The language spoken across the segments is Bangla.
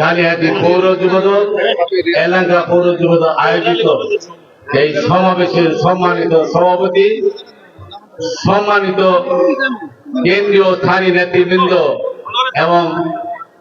কালিহাটি পৌর যুবদল, এলাকা পৌর যুবদল আয়োজিত এই সমাবেশের সম্মানিত সভাপতি, সম্মানিত কেন্দ্রীয় স্থানীয় নেতৃবৃন্দ এবং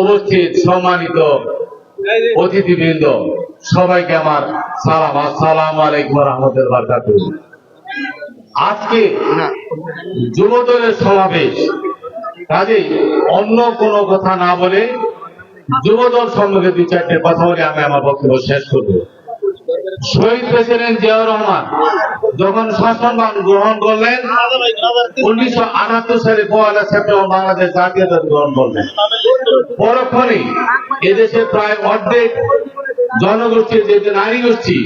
উপস্থিত সম্মানিত অতিথিবৃন্দ, সবাইকে আমার সালাম, আসসালাম আলাইকুম রহমতুল্লাহ বারকাতুহ। আজকে যুবদলের সমাবেশ কাজে অন্য কোনো কথা না বলে যুবদল সম্পর্কে দুই চারটে কথা বলে আমি আমার বক্তব্য শেষ করব। শহীদ প্রেসিডেন্ট জিয়াউর রহমান যখন শাসনবান গ্রহণ করলেন, উনিশশো আটাত্তর সালে পয়লা সেপ্টেম্বর বাংলাদেশ জাতীয়তা গ্রহণ করলেন। পরক্ষণে এদেশে প্রায় অর্ধেক জনগোষ্ঠীর যে নারী গোষ্ঠী,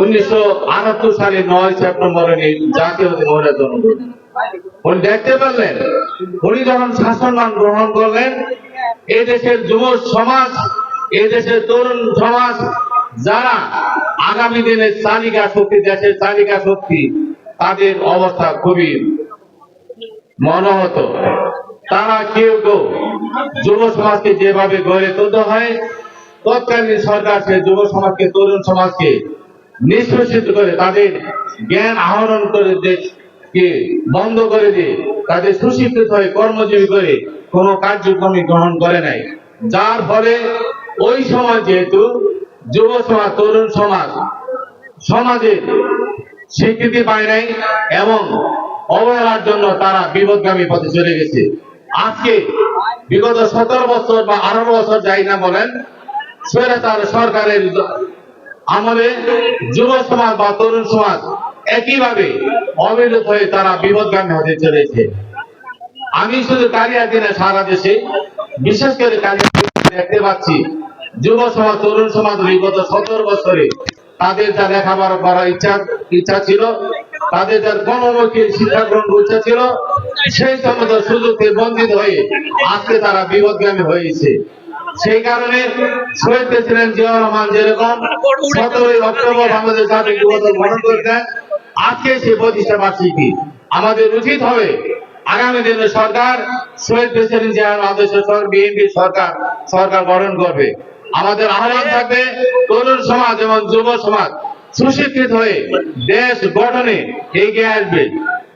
উনিশশো আটাত্তর সালে নয় সেপ্টেম্বর জাতীয় মহিলা জন্ম উনি দেখতে পারলেন, উনি যখন শাসনমান গ্রহণ করলেন এই দেশের যুব সমাজ এই দেশের তরুণ সমাজ, যারা আগামী দিনের চালিকা শক্তি, দেশের চালিকা শক্তি, তাদের অবস্থা খুবই মনোহত। তারা কেউ কেউ যুব সমাজকে যেভাবে গড়ে তুলতে হয়, তৎকালীন সরকার সে যুব সমাজকে, তরুণ সমাজকে নিষ্পেষিত করে তাদের জ্ঞান আহরণ করে দেশকে বন্ধ করে দিয়ে তাদের সুশিক্ষিত হয়ে কর্মজীবী করে কোনো কার্যক্রমই গ্রহণ করে নাই। যার ফলে ওই সময় যেহেতু যুব সমাজ, তরুণ সমাজ, সমাজে স্বীকৃতি পায় নাই এবং অবহেলার জন্য তারা বিপদগামী পথে চলে গেছে। আজকে বিগত সতেরো বছর বা আঠারো বছর যাই না বলেন সেটা তার সরকারের আমলে যুব সমাজ বা তরুণ সমাজ একইভাবে অবিরত হয়ে তারা বিপদগামী হতে চলেছে। আমি শুধু কালিয়াতি না সারা দেশে, বিশেষ করে কালিয়াতি দেখতে পাচ্ছি, যুব সমাজ, তরুণ সমাজ বিগত সতেরো বছরে তাদের যা লেখাপড়া করার ইচ্ছা ইচ্ছা ছিল, তাদের যার কর্মমুখী শিক্ষা গ্রহণ ইচ্ছা ছিল, সেই সমস্ত সুযোগে বঞ্চিত হয়ে আজকে তারা বিপদগামী হয়েছে। সেই কারণে শহীদ প্রেসিডেন্ট জিয়াউর রহমান যেরকম সতেরোই অক্টোবর বাংলাদেশ জাতীয় গঠন করেছেন আজকে সেই প্রতিষ্ঠা বার্ষিকী আমাদের উচিত হবে আগামী দিনে সরকার শহীদ প্রেসিডেন্ট জিয়াউর আদেশের সরকার বিএনপি সরকার সরকার গঠন করবে। আমাদের আহ্বান থাকবে তরুণ সমাজ এবং যুব সমাজ সুশিক্ষিত হয়ে দেশ গঠনে এগিয়ে আসবে।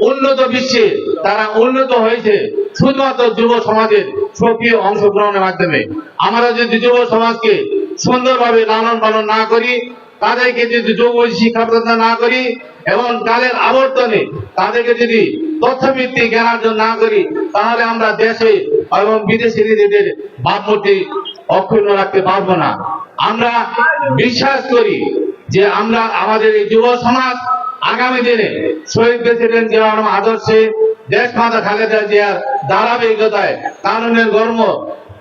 উন্নত বিশ্বে তারা উন্নত হয়েছে শুধুমাত্র যুব সমাজের সক্রিয় অংশগ্রহণের মাধ্যমে। আমরা যদি যুব সমাজকে সুন্দরভাবে লালন পালন না করি তাদেরকে যদি যোগ শিক্ষা প্রদান না করি এবং তাদের আবর্তনে তাদেরকে যদি তথ্যভিত্তিক জ্ঞান অর্জন না করি, তাহলে আমরা দেশে এবং বিদেশি নীতিদের ভাবমূর্তি অক্ষুণ্ণ রাখতে পারব না। আমরা বিশ্বাস করি যে আমরা আমাদের এই যুব সমাজ আগামী দিনে শহীদ প্রেসিডেন্ট রহমান আদর্শে দেশ মাতা খালেদা জিয়ার ধারাবাহিকতায় কানুনের কর্ম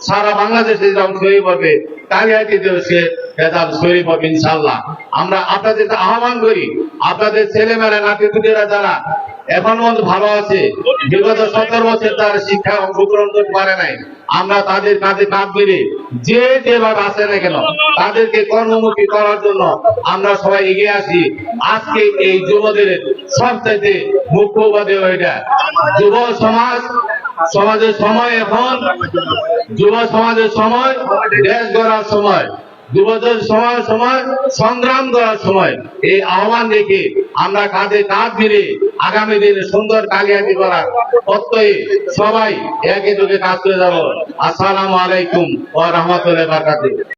সারা বাংলাদেশে যেরকম ছড়িয়ে পড়বে কালিয়াটিতেও সে রেজাল্ট ছড়িয়ে পড়বে ইনশাল্লাহ আমরা আপনাদের আহ্বান করি, আপনাদের ছেলেমেয়েরা নাতিপুতিরা যারা এখন ভালো আছে, বিগত সতেরো বছর তার শিক্ষায় অংশগ্রহণ করতে পারে নাই, আমরা তাদের কাজে কাজ মেরে যে যেভাবে আসে না কেন, তাদেরকে কর্মমুখী করার জন্য আমরা সবাই এগিয়ে আসি। আজকে এই যুবদের সবচাইতে মুখ্য উপাদেয় এটা। যুব সমাজ সমাজের সময় এখন, যুব সমাজের সময়, দেশ গড়ার সময়, যুবদের সময় সময়, সংগ্রাম করার সময়। এই আহ্বান দেখে আমরা কাঁধে কাঁধ মিলে আগামী দিনে সুন্দর কালিয়াতি করার প্রত্যয়ে সবাই একে যুগে কাজ করে যাব। আসসালামু আলাইকুম ও রহমতুল্লাহ বারকাতুহ।